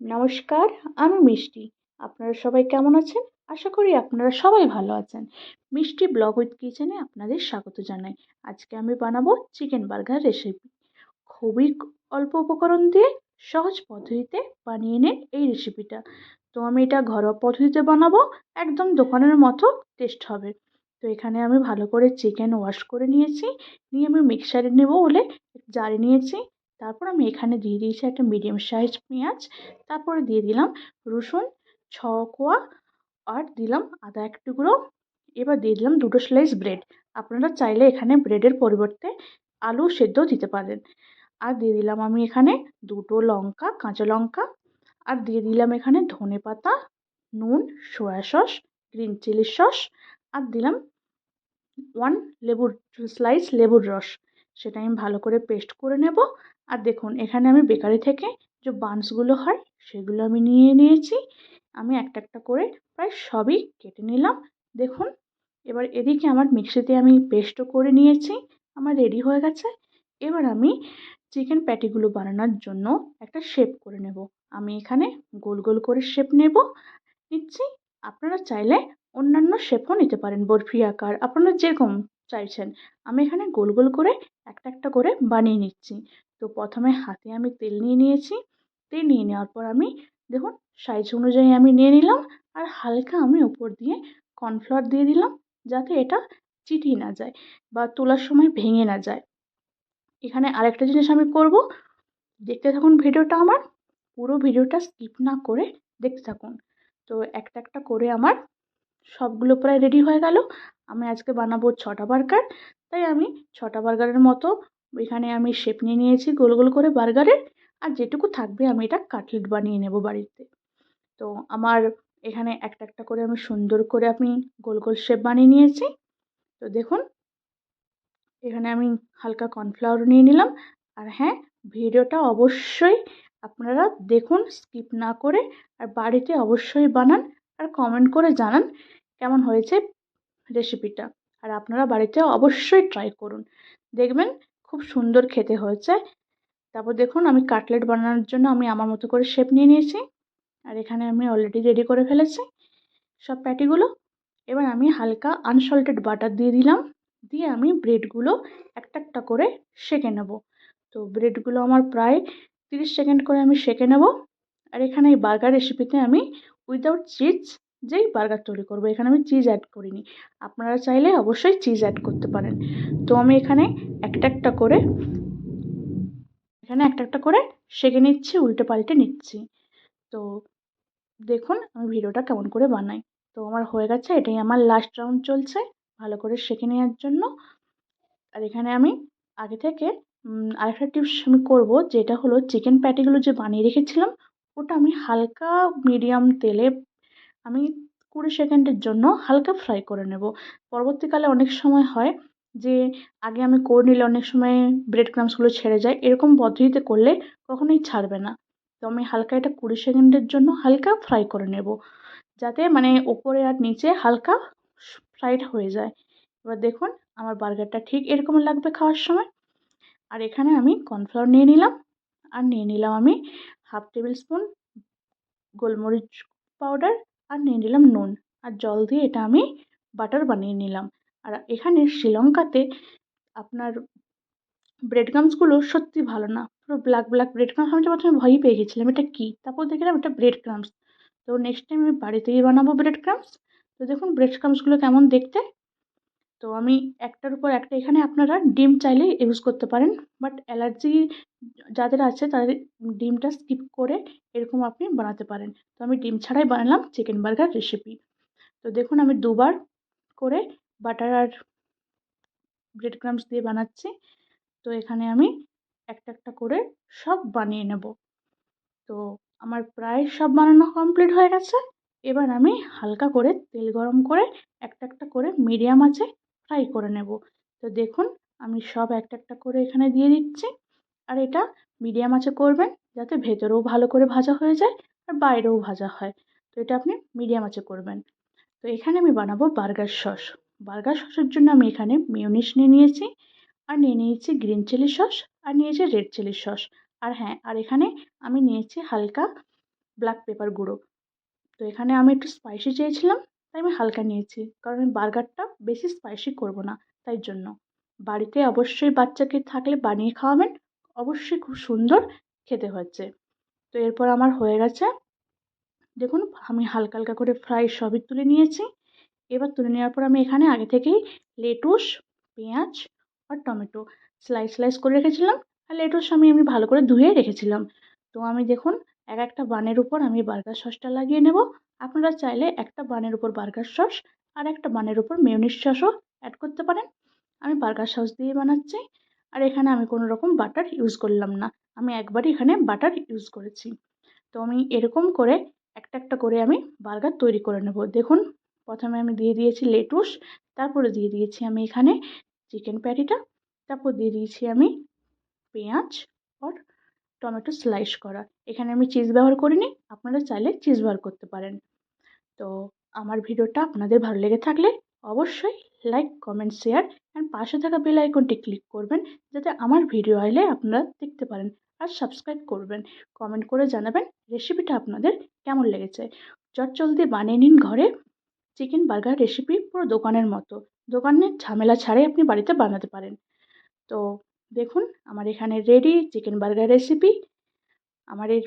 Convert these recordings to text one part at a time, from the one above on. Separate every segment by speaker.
Speaker 1: নমস্কার, আমি মিষ্টি। আপনারা সবাই কেমন আছেন? আশা করি আপনারা সবাই ভালো আছেন। মিষ্টি ব্লগ উইথ কিচেনে আপনাদের স্বাগত জানাই। আজকে আমি বানাবো চিকেন বার্গার রেসিপি খুবই অল্প উপকরণ দিয়ে সহজ পদ্ধতিতে বানিয়ে নেন এই রেসিপিটা তো আমি এটা ঘরোয়া পদ্ধতিতে বানাবো, একদম দোকানের মতো টেস্ট হবে। তো এখানে আমি ভালো করে চিকেন ওয়াশ করে নিয়েছি। নিয়ে আমি মিক্সারে নেব বলে জারে নিয়েছি। তারপর আমি এখানে দিয়ে দিয়েছি একটা মিডিয়াম সাইজ পেঁয়াজ। তারপরে দিয়ে দিলাম রসুন, ছ কোয়া, আর দিলাম আদা এক টুকরো। এবার দিয়ে দিলাম দুটো স্লাইস ব্রেড আপনারা চাইলে এখানে ব্রেডের পরিবর্তে আলু সেদ্ধ দিতে পারেন। আর দিয়ে দিলাম আমি এখানে দুটো লঙ্কা, কাঁচা লঙ্কা। আর দিয়ে দিলাম এখানে ধনে পাতা, নুন soy sauce green chili sauce আর দিলাম ওয়ান লেবুর স্লাইস লেবুর রস। সেটা আমি ভালো করে পেস্ট করে নেব। আর দেখুন, এখানে আমি বেকারি থেকে যে বানসগুলো হয়, সেগুলো আমি নিয়ে নিয়েছি। আমি একটা একটা করে প্রায় সবই কেটে নিলাম। দেখুন, এবার এদিকে আমার মিক্সিতে আমি পেস্টও করে নিয়েছি, আমার রেডি হয়ে গেছে। এবার আমি চিকেন প্যাটিগুলো বানানোর জন্য একটা শেপ করে নেব। আমি এখানে গোল গোল করে শেপ নেব। নিচ্ছি। আপনারা চাইলে অন্যান্য শেপও নিতে পারেন বরফি আকার। আপনারা যেরকম চাইছেন। আমি এখানে গোল গোল করে একটা একটা করে বানিয়ে নিচ্ছি। তো প্রথমে হাতে আমি তেল নিয়ে নিয়েছি। তেল নিয়ে নেওয়ার পর আমি দেখুন সাইজ অনুযায়ী আমি নিয়ে নিলাম আর হালকা আমি উপর দিয়ে কর্নফ্লাওয়ার দিয়ে দিলাম যাতে এটা চিটিয়ে না যায় বা তোলার সময় ভেঙে না যায়। এখানে আরেকটা জিনিস আমি করব। দেখতে থাকুন ভিডিওটা আমার। পুরো ভিডিওটা স্কিপ না করে দেখতে থাকুন। তো একটা একটা করে আমার সবগুলো প্রায় রেডি হয়ে গেল। আমি আজকে বানাবো ছটা বার্গার তাই আমি ছটা বার্গারের মতো এখানে আমি শেপ নিয়ে নিয়েছি গোল গোল করে বার্গারের আর যেটুকু থাকবে আমি এটা কাটলেট বানিয়ে নেব বাড়িতে। তো আমার এখানে একটা একটা করে আমি সুন্দর করে আমি গোল গোল শেপ বানিয়ে নিয়েছি। তো দেখুন, এখানে আমি হালকা কর্নফ্লাওয়ার নিয়ে নিলাম। আর হ্যাঁ ভিডিওটা অবশ্যই আপনারা দেখুন স্কিপ না করে আর বাড়িতে অবশ্যই বানান আর কমেন্ট করে জানান কেমন হয়েছে রেসিপিটা আর আপনারা বাড়িতে অবশ্যই ট্রাই করুন। দেখবেন খুব সুন্দর খেতে হয়েছে। তারপর দেখুন, আমি কাটলেট বানানোর জন্য আমি আমার মতো করে শেপ নিয়ে নিয়েছি। আর এখানে আমি অলরেডি রেডি করে ফেলেছি সব প্যাটিগুলো। এবার আমি হালকা আনসল্টেড বাটার দিয়ে দিলাম। দিয়ে আমি ব্রেডগুলো একটা একটা করে সেঁকে নেব। তো ব্রেডগুলো আমার প্রায় তিরিশ সেকেন্ড করে আমি সেঁকে নেব। আর এখানে এই বার্গার রেসিপিতে আমি উইদাউট চিজ যেই বার্গার তৈরি করব, এখানে আমি চিজ অ্যাড করিনি। আপনারা চাইলে অবশ্যই চিজ অ্যাড করতে পারেন। তো আমি এখানে একটা একটা করে, এখানে একটা একটা করে সেঁকে নিচ্ছি, উল্টে পাল্টে নিচ্ছি। তো দেখুন আমি ভিডিওটা কেমন করে বানাই। তো আমার হয়ে গেছে, এটাই আমার লাস্ট রাউন্ড চলছে ভালো করে সেঁকে নেওয়ার জন্য। আর এখানে আমি আগে থেকে আরেকটা টিপস আমি করব, যেটা হলো চিকেন প্যাটিগুলো যে বানিয়ে রেখেছিলাম, ওটা আমি হালকা মিডিয়াম তেলে আমি কুড়ি সেকেন্ডের জন্য হালকা ফ্রাই করে নেব। পরবর্তীকালে অনেক সময় হয় যে, আগে আমি করে নিলে অনেক সময় ব্রেড ক্রামসগুলো ছেড়ে যায়। এরকম পদ্ধতিতে করলে কখনোই ছাড়বে না। তো আমি হালকা এটা কুড়ি সেকেন্ডের জন্য হালকা ফ্রাই করে নেব। যাতে মানে ওপরে আর নিচে হালকা ফ্রাইড হয়ে যায়। এবার দেখুন আমার বার্গারটা ঠিক এরকম লাগবে খাওয়ার সময়। আর এখানে আমি কর্নফ্লাওয়ার নিয়ে নিলাম। আর নিয়ে নিলাম আমি হাফ টেবিল স্পুন গোলমরিচ পাউডার আর নিয়ে নিলাম নুন। আর জল দিয়ে এটা আমি বাটার বানিয়ে নিলাম। আর এখানে শ্রীলঙ্কাতে আপনার ব্রেড ক্রামসগুলো সত্যি ভালো না। পুরো ব্ল্যাক ব্ল্যাক ব্রেড ক্রামস আমি প্রথমে ভয়ই পেয়ে গেছিলাম, এটা কী? তারপর দেখলাম এটা ব্রেড ক্রামস তো নেক্সট টাইম আমি বাড়িতেই বানাবো ব্রেড ক্রামস তো দেখুন ব্রেড ক্রামসগুলো কেমন দেখতে। তো আমি একটার উপর একটা এখানে আপনারা ডিম চাইলে ইউজ করতে পারেন বাট অ্যালার্জি যাদের আছে তাদের ডিমটা স্কিপ করে এরকম আপনি বানাতে পারেন। তো আমি ডিম ছাড়াই বানালাম চিকেন বার্গার রেসিপি তো দেখুন আমি দুবার করে বাটার আর ব্রেড ক্রামস দিয়ে বানাচ্ছি। তো এখানে আমি একটা একটা করে সব বানিয়ে নেব। তো আমার প্রায় সব বানানো কমপ্লিট হয়ে গেছে। এবার আমি হালকা করে তেল গরম করে একটা একটা করে মিডিয়াম আছে ফ্রাই করে নেব। তো দেখুন, আমি সব একটা একটা করে এখানে দিয়ে দিচ্ছি। আর এটা মিডিয়াম আছে করবেন যাতে ভেতরেও ভালো করে ভাজা হয়ে যায় আর বাইরেও ভাজা হয়। তো এটা আপনি মিডিয়াম আছে করবেন। তো এখানে আমি বানাবো বার্গার সস। বার্গার সসের জন্য আমি এখানে মিউনিশ নিয়ে নিয়েছি, আর নিয়ে নিয়েছি গ্রিন চিলি সস আর নিয়েছি রেড চিলি সস আর হ্যাঁ আর এখানে আমি নিয়েছি হালকা ব্ল্যাক পেপার গুঁড়ো। তো এখানে আমি একটু স্পাইসি চেয়েছিলাম তাই আমি হালকা নিয়েছি। কারণ আমি বার্গারটা বেশি স্পাইসি করব না, তাই জন্য। বাড়িতে অবশ্যই বাচ্চাকে থাকলে বানিয়ে খাওয়াবেন, অবশ্যই খুব সুন্দর খেতে হচ্ছে তো এরপর আমার হয়ে গেছে, দেখুন আমি হালকা হালকা করে ফ্রাই সবই তুলে নিয়েছি। এবার তুলে নেওয়ার পর আমি এখানে আগে থেকেই লেটুস, পেঁয়াজ আর টমেটো স্লাইস স্লাইস করে রেখেছিলাম। আর লেটুস আমি এমনি ভালো করে ধুয়ে রেখেছিলাম। তো আমি দেখুন এক একটা বানের উপর আমি বার্গার সসটা লাগিয়ে নেব। আপনারা চাইলে একটা বানের উপর বার্গার সস আর একটা বানের উপর মেয়নিস সসও অ্যাড করতে পারেন। আমি বার্গার সস দিয়ে বানাচ্ছি। আর এখানে আমি কোনো রকম বাটার ইউজ করলাম না। আমি একবারই এখানে বাটার ইউজ করেছি। তো আমি এরকম করে একটা একটা করে আমি বার্গার তৈরি করে নেব। দেখুন, প্রথমে আমি দিয়ে দিয়েছি লেটুস, তারপরে দিয়ে দিয়েছি আমি এখানে চিকেন প্যাটিটা, তারপর দিয়ে দিয়েছি আমি পেঁয়াজ, আর টমেটো স্লাইস করা। এখানে আমি চিজ ব্যবহার করিনি, আপনারা চাইলে চিজ ব্যবহার করতে পারেন। তো আমার ভিডিওটা আপনাদের ভালো লেগে থাকলে অবশ্যই লাইক কমেন্ট শেয়ার অ্যান্ড পাশে থাকা বেল আইকনটি ক্লিক করবেন, যাতে আমার ভিডিও আইলে আপনারা দেখতে পারেন আর সাবস্ক্রাইব করবেন। কমেন্ট করে জানাবেন রেসিপিটা আপনাদের কেমন লেগেছে। চট চটজলদি বানিয়ে নিন ঘরে চিকেন বার্গার রেসিপি পুরো দোকানের মতো। দোকানের ঝামেলা ছাড়াই আপনি বাড়িতে বানাতে পারেন। তো দেখুন, আমার এখানে রেডি চিকেন বার্গার রেসিপি আমার এই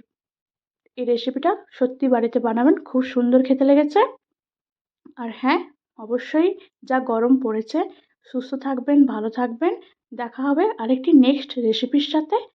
Speaker 1: এই রেসিপিটা সত্যি বাড়িতে বানাবেন, খুব সুন্দর খেতে লেগেছে। আর হ্যাঁ অবশ্যই যা গরম পড়েছে, সুস্থ থাকবেন, ভালো থাকবেন। দেখা হবে আরেকটি নেক্সট রেসিপির সাথে।